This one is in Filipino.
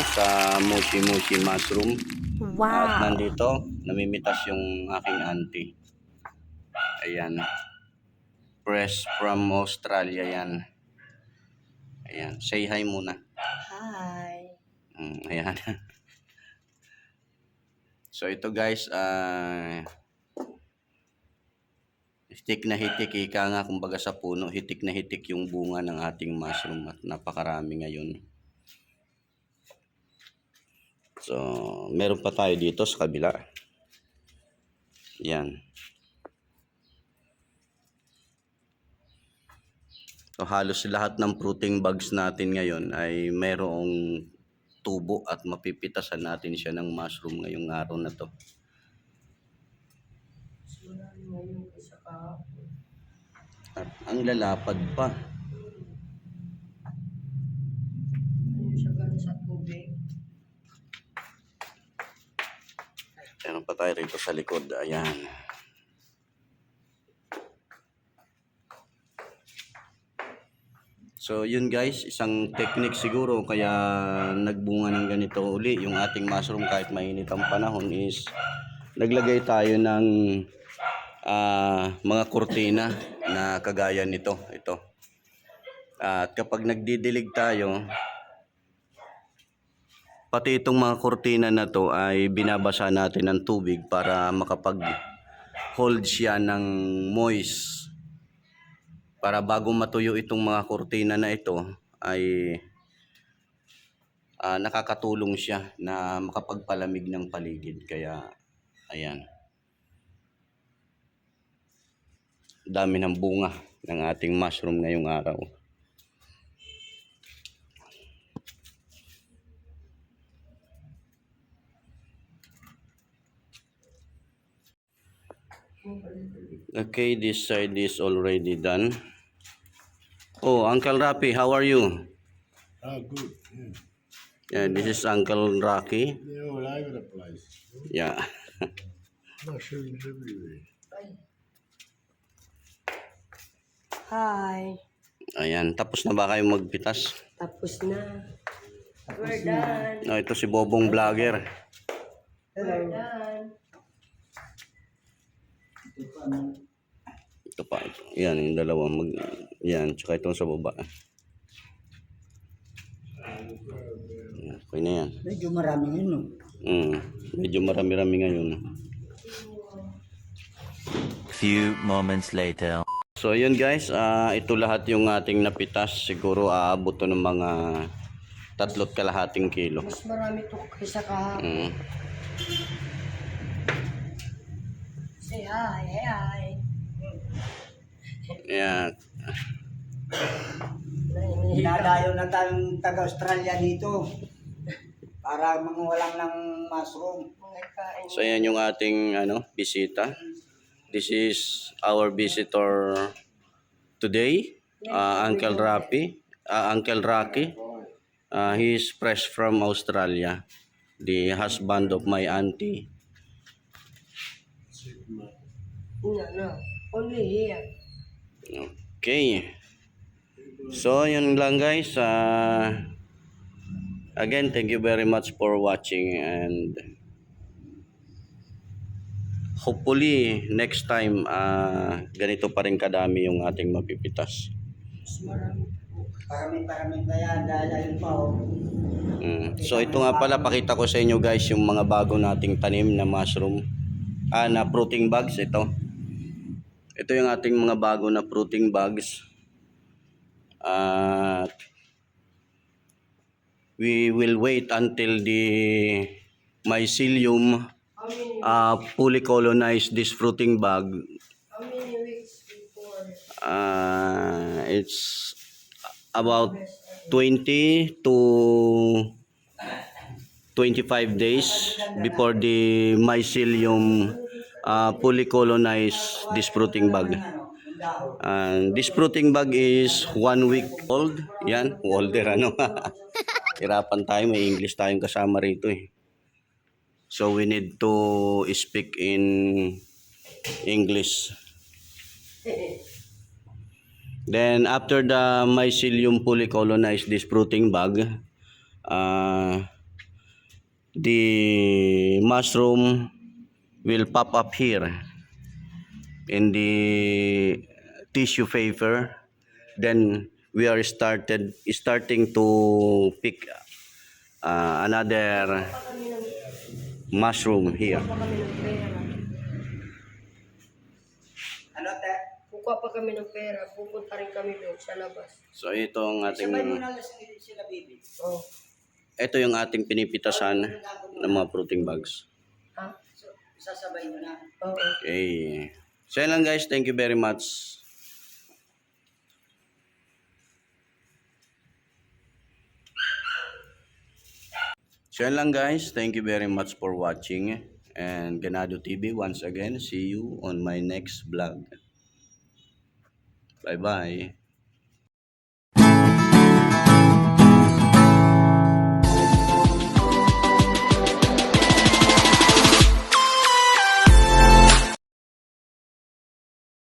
sa Mushi Mushi Mushroom. At Wow. nandito, namimitas yung aking auntie. Ayan. Fresh from Australia yan. Ayan. Say hi muna. Hi. Mm, ayan. so ito guys, ah hitik na hitik, ika nga kumbaga sa puno, hitik na hitik yung bunga ng ating mushroom at napakarami ngayon. So, meron pa tayo dito sa kabila. Yan. So, halos lahat ng fruiting bags natin ngayon ay mayroong tubo at mapipitasan natin siya ng mushroom ngayong araw na to. At ang lalapad pa. Meron pa tayo rito sa likod. Ayan. So yun guys, isang technique siguro kaya nagbunga ng ganito uli yung ating mushroom kahit mainit ang panahon is naglagay tayo ng ah, mga kurtina na kagaya nito, ito. At kapag nagdidilig tayo, pati itong mga kurtina na to ay binabasa natin ng tubig para makapag hold siya ng moist. Para bago matuyo itong mga kurtina na ito ay ah, nakakatulong siya na makapagpalamig ng paligid. Kaya ayan. Dami ng bunga ng ating mushroom ngayong araw okay this side is already done oh uncle Rapi how are you Ah, good. Yeah. yeah this is uncle Rocky They're all over the place. yeah Mushrooms everywhere. Hi. ayan tapos na ba kayo magpitas Tapos na. We're done. oh, ito si Bobong Vlogger We're done. Ito pa ito yan yung dalawa mag yan tsaka itong sa baba Yan, okay na yan Medyo marami yun, no? mm, medyo marami-rami ngayon Few moments later. So yun guys, ah, ito lahat yung ating napitas. Siguro aabot to ng mga tatlot kalahating kilo. Mas marami to kaysa kahapon. Mm. Say hi, hi, hi. Yeah. Dinadayo na tayong taga-Australia dito para mangulang ng mushroom. So yan yung ating ano, bisita. This is our visitor today, ah, Uncle Rapi, ah, Uncle Rocky. Ah, he is fresh from Australia, the husband of my auntie. No, no. Only here. Okay. So, yun lang guys. Ah, again, thank you very much for watching and hopefully next time ah, ganito pa rin kadami yung ating mapipitas. Parami-parami pa yan dahil pa, oh. Mm. So, ito nga pala, pakita ko sa inyo guys yung mga bago nating tanim na mushroom. Ah, na fruiting bags ito. Ito yung ating mga bago na fruiting bags. At we will wait until the mycelium uh, fully colonize this fruiting bag. how many weeks before Uh, it's about 20 to 25 days before the mycelium uh, fully colonize this fruiting bag. And this fruiting bag is one week old. Yan, older ano. Hirapan tayo, may English tayong kasama rito eh. So we need to speak in English. Then after the mycelium fully colonized this fruiting bag, uh, the mushroom will pop up here in the tissue paper then we are started starting to pick uh, another mushroom here. Ano, te? Kukuha pa kami ng pera. Pupunta rin kami doon sa labas. so ito ang ating Sabay mo na lang sila, baby. Oh. ito yung ating pinipitasan ng mga fruiting bags Ha? So, sasabay mo na. Oo. okay so yan lang guys thank you very much So yan lang guys, thank you very much for watching and Ganado TV once again, see you on my next vlog. Bye bye.